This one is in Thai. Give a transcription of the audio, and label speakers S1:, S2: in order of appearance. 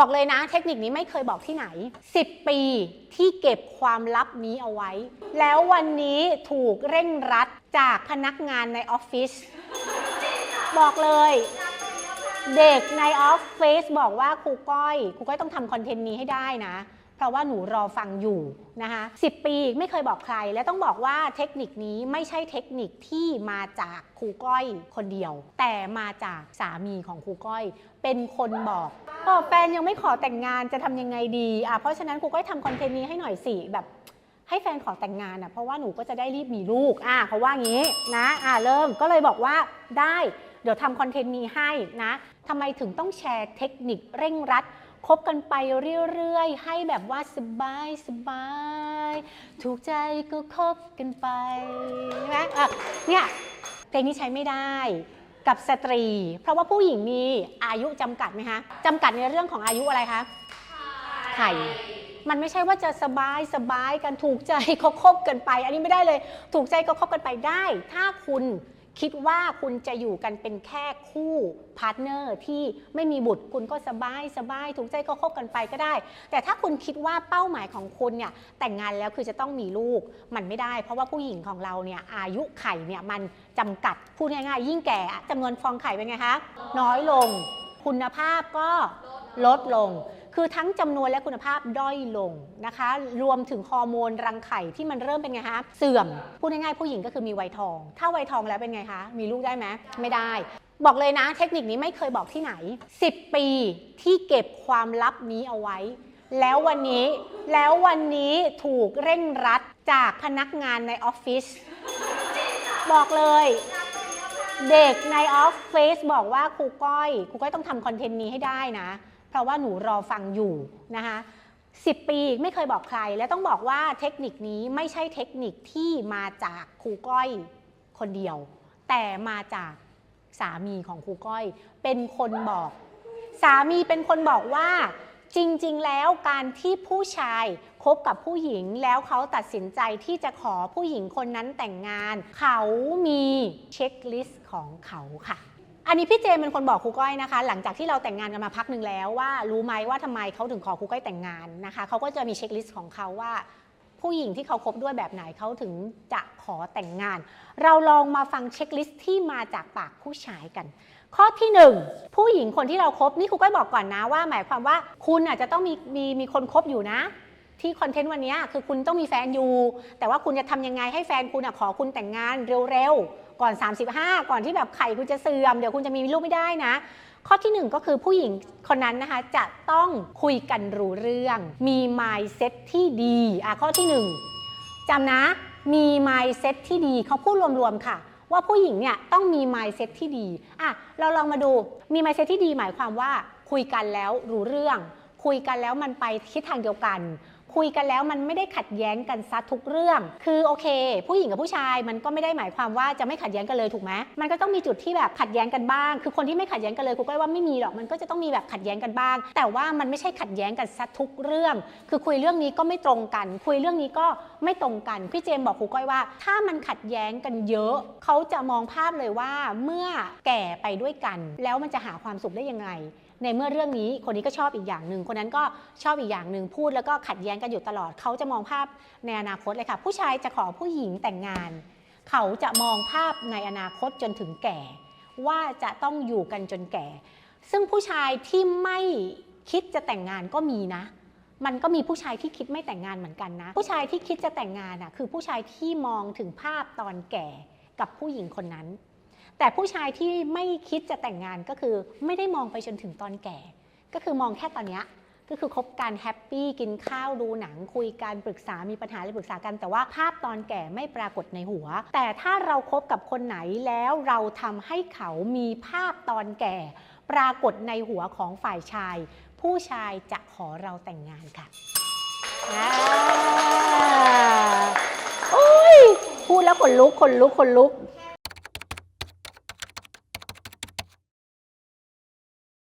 S1: บอกเลยนะ เทคนิคนี้ไม่เคยบอกที่ไหน 10 ปีที่เก็บความลับนี้เอาไว้ แล้ววันนี้ถูกเร่งรัดจากพนักงานในออฟฟิศบอกเลยเด็กในออฟฟิศบอกว่าครูก้อยครูก้อยต้องทำคอนเทนต์นี้ให้ได้นะ เพราะว่าหนูรอฟังอยู่นะคะ10ปีไม่เคยบอกใคร และต้องบอกว่าเทคนิคนี้ไม่ใช่เทคนิคที่มาจากครูก้อยคนเดียว แต่มาจากสามีของครูก้อย เป็นคนบอกก็แฟนยังไม่ขอแต่งงานจะทำยังไงดีอะเพราะฉะนั้นครูก้อยทำคอนเทนต์นี้ให้หน่อยสิแบบให้แฟนขอแต่งงานอะเพราะว่าหนูก็จะได้รีบมีลูกอะเขาว่างี้นะอะเริ่มก็เลยบอกว่าได้ เดี๋ยวทำคอนเทนต์นี้ให้นะทำไมถึงต้องแชร์เทคนิคเร่งรัดคบกันไปเรื่อยๆ ให้แบบว่าสบายสบาย ถูกใจก็คบกันไปใช่ไหมอะเนี่ยเพลงนี้ใช้ไม่ได้กับสตรี เพราะว่าผู้หญิงมีอายุจำกัดไหมคะจำกัดในเรื่องของอายุอะไรคะไข่มันไม่ใช่ว่าจะสบายสบายกันถูกใจเขาคบกันไป อันนี้ไม่ได้เลย ถูกใจก็คบกันไปได้ ถ้าคุณ คิดว่าคุณจะอยู่กันเป็นแค่คู่พาร์ทเนอร์ที่ไม่มีบุตรคุณก็สบายสบายถูกใจก็คบกันไปก็ได้ แต่ถ้าคุณคิดว่าเป้าหมายของคุณเนี่ยแต่งงานแล้วคือจะต้องมีลูกมันไม่ได้ เพราะว่าผู้หญิงของเราเนี่ยอายุไข่เนี่ยมันจำกัดพูดง่ายๆ ยิ่งแก่จำนวนฟองไข่เป็นไงคะน้อยลง คุณภาพก็ ลดลง คือทั้งจำนวนและคุณภาพด้อยลงนะคะ รวมถึงฮอร์โมนรังไข่ที่มันเริ่มเป็นไงคะเสื่อม พูดง่ายๆผู้หญิงก็คือมีวัยทอง ถ้าวัยทองแล้วเป็นไงคะ มีลูกได้ไหมไม่ได้ บอกเลยนะ เทคนิคนี้ไม่เคยบอกที่ไหน 10 ปีที่เก็บความลับนี้เอาไว้แล้ววันนี้แล้ววันนี้ถูกเร่งรัดจากพนักงานในออฟฟิศบอกเลย เด็กในออฟฟิศบอกว่าครูก้อยครูก้อยต้องทำคอนเทนต์นี้ให้ได้นะ เพราะว่าหนูรอฟังอยู่นะคะ10ปีไม่เคยบอกใคร และต้องบอกว่าเทคนิคนี้ไม่ใช่เทคนิคที่มาจากครูก้อยคนเดียว แต่มาจากสามีของครูก้อย เป็นคนบอก สามีเป็นคนบอกว่า จริงๆ แล้วการที่ผู้ชายคบกับผู้หญิงแล้วเขาตัดสินใจที่จะขอผู้หญิงคนนั้นแต่งงาน เขามีเช็คลิสต์ของเขาค่ะ อันนี้พี่เจมเป็นคนบอกครูก้อยนะคะ หลังจากที่เราแต่งงานกันมาพักหนึ่งแล้วว่ารู้ไหมว่าทำไมเขาถึงขอครูก้อยแต่งงานนะคะเขาก็จะมีเช็คลิสต์ของเขาว่าผู้หญิงที่เขาคบด้วยแบบไหนเขาถึงจะขอแต่งงาน เราลองมาฟังเช็คลิสต์ที่มาจากปากผู้ชายกัน ข้อที่ 1 ผู้หญิงคนที่เราครบนี่ครูก้อยบอกก่อนนะว่า หมายความว่าคุณอาจจะต้องมีมีมีคนคบอยู่นะ ที่คอนเทนต์วันนี้คือคุณต้องมีแฟนอยู่ แต่ว่าคุณจะทำยังไงให้แฟนคุณขอคุณแต่งงานเร็วๆ ก่อน 35 ก่อนที่แบบไข่คุณจะเสื่อม เดี๋ยวคุณจะมีลูกไม่ได้นะ ข้อที่หนึ่งก็คือผู้หญิงคนนั้นนะคะ จะต้องคุยกันรู้เรื่อง มี mindset ที่ดีอะข้อที่หนึ่งจำนะ มี mindset ที่ดีเขาพูดรวมๆค่ะ ว่าผู้หญิงเนี่ยต้องมี mindset ที่ดีอะเราลองมาดูมี mindset ที่ดีหมายความว่าคุยกันแล้วรู้เรื่อง คุยกันแล้วมันไปทิศทางเดียวกัน คุยกันแล้วมันไม่ได้ขัดแย้งกันซะทุกเรื่อง คือโอเค ผู้หญิงกับผู้ชายมันก็ไม่ได้หมายความว่าจะไม่ขัดแย้งกันเลยถูกไหมมันก็ต้องมีจุดที่แบบขัดแย้งกันบ้าง คือคนที่ไม่ขัดแย้งกันเลยครูก็ว่าไม่มีหรอกมันก็จะต้องมีแบบขัดแย้งกันบ้าง แต่ว่ามันไม่ใช่ขัดแย้งกันซะทุกเรื่อง คือคุยเรื่องนี้ก็ไม่ตรงกัน คุยเรื่องนี้ก็ไม่ตรงกันพี่เจมส์บอกครูก้อยว่า ถ้ามันขัดแย้งกันเยอะ เขาจะมองภาพเลยว่าเมื่อแก่ไปด้วยกัน แล้วมันจะหาความสุขได้ยังไง ในเมื่อเรื่องนี้คนนี้ก็ชอบอีกอย่างหนึ่งคนนั้นก็ชอบอีกอย่างหนึ่งพูดแล้วก็ขัดแย้งกันอยู่ตลอด เขาจะมองภาพในอนาคตเลยค่ะ ผู้ชายจะขอผู้หญิงแต่งงาน เขาจะมองภาพในอนาคตจนถึงแก่ ว่าจะต้องอยู่กันจนแก่ ซึ่งผู้ชายที่ไม่คิดจะแต่งงานก็มีนะ มันก็มีผู้ชายที่คิดไม่แต่งงานเหมือนกันนะ ผู้ชายที่คิดจะแต่งงานอะคือผู้ชายที่มองถึงภาพตอนแก่กับผู้หญิงคนนั้น แต่ผู้ชายที่ไม่คิดจะแต่งงานก็คือไม่ได้มองไปจนถึงตอนแก่ ก็คือมองแค่ตอนเนี้ย ก็คือคบกันแฮปปี้กินข้าวดูหนังคุยกันปรึกษามีปัญหาอะไรปรึกษากัน แต่ว่าภาพตอนแก่ไม่ปรากฏในหัว แต่ถ้าเราครบกับคนไหนแล้วเราทำให้เขามีภาพตอนแก่ ปรากฏในหัวของฝ่ายชาย ผู้ชายจะขอเราแต่งงานค่ะโอ้ยพูดแล้วขนลุกขนลุกขนลุก